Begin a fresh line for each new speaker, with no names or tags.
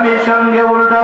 স্বামীর সঙ্গে উল্টা